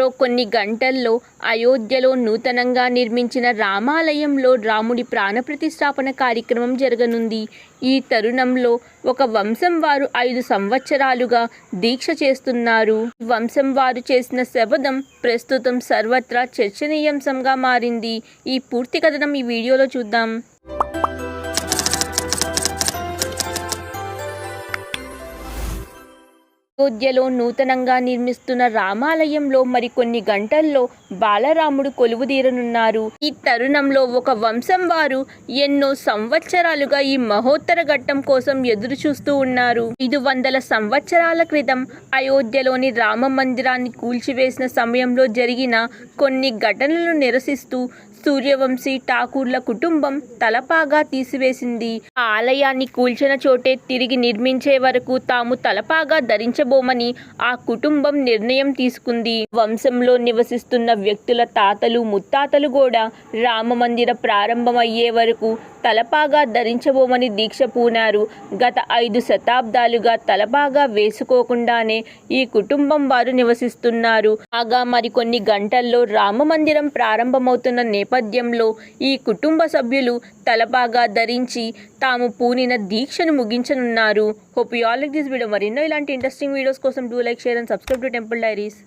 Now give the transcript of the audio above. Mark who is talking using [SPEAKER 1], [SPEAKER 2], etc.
[SPEAKER 1] మరో కొన్ని గంటల్లో అయోధ్యలో నూతనంగా నిర్మించిన రామాలయంలో రాముడి ప్రాణప్రతిష్టాపన కార్యక్రమం జరగనుంది. ఈ తరుణంలో ఒక వంశం వారు ఐదు సంవత్సరాలుగా దీక్ష చేస్తున్నారు. వంశం వారు చేసిన శబదం ప్రస్తుతం సర్వత్రా చర్చనీయాంశంగా మారింది. ఈ పూర్తి కథనం ఈ వీడియోలో చూద్దాం. అయోధ్యలో నూతనంగా నిర్మిస్తున్న రామాలయంలో మరికొన్ని గంటల్లో బాలరాముడు కొలువుదీరనున్నారు ఈ తరుణంలో ఒక వంశం వారు ఎన్నో సంవత్సరాలుగా ఈ మహోత్తర ఘట్టం కోసం ఎదురు చూస్తూ ఉన్నారు. ఐదు వందల సంవత్సరాల క్రితం అయోధ్యలోని రామ మందిరాన్ని కూల్చివేసిన సమయంలో జరిగిన కొన్ని ఘటనలను నిరసిస్తూ సూర్యవంశీ ఠాకూర్ల కుటుంబం తలపాగా తీసివేసింది. ఆలయాన్ని కూల్చిన చోటే తిరిగి నిర్మించే వరకు తాము తలపాగా ధరించబోమని ఆ కుటుంబం నిర్ణయం తీసుకుంది. వంశంలో నివసిస్తున్న వ్యక్తుల తాతలు ముత్తాతలు కూడా రామమందిర ప్రారంభమయ్యే వరకు తలపాగా ధరించబోమని దీక్ష పూనారు. గత ఐదు శతాబ్దాలుగా తలపాగా వేసుకోకుండానే ఈ కుటుంబం వారు నివసిస్తున్నారు. కాగా మరికొన్ని గంటల్లో రామ మందిరం ప్రారంభమవుతున్న నేపథ్యంలో ఈ కుటుంబ సభ్యులు తలపాగా ధరించి తాము పూనిన దీక్షను ముగించనున్నారు. Hope you all like this video మరెన్నో ఇలాంటి interesting వీడియోస్ కోసం do like share and subscribe to temple diaries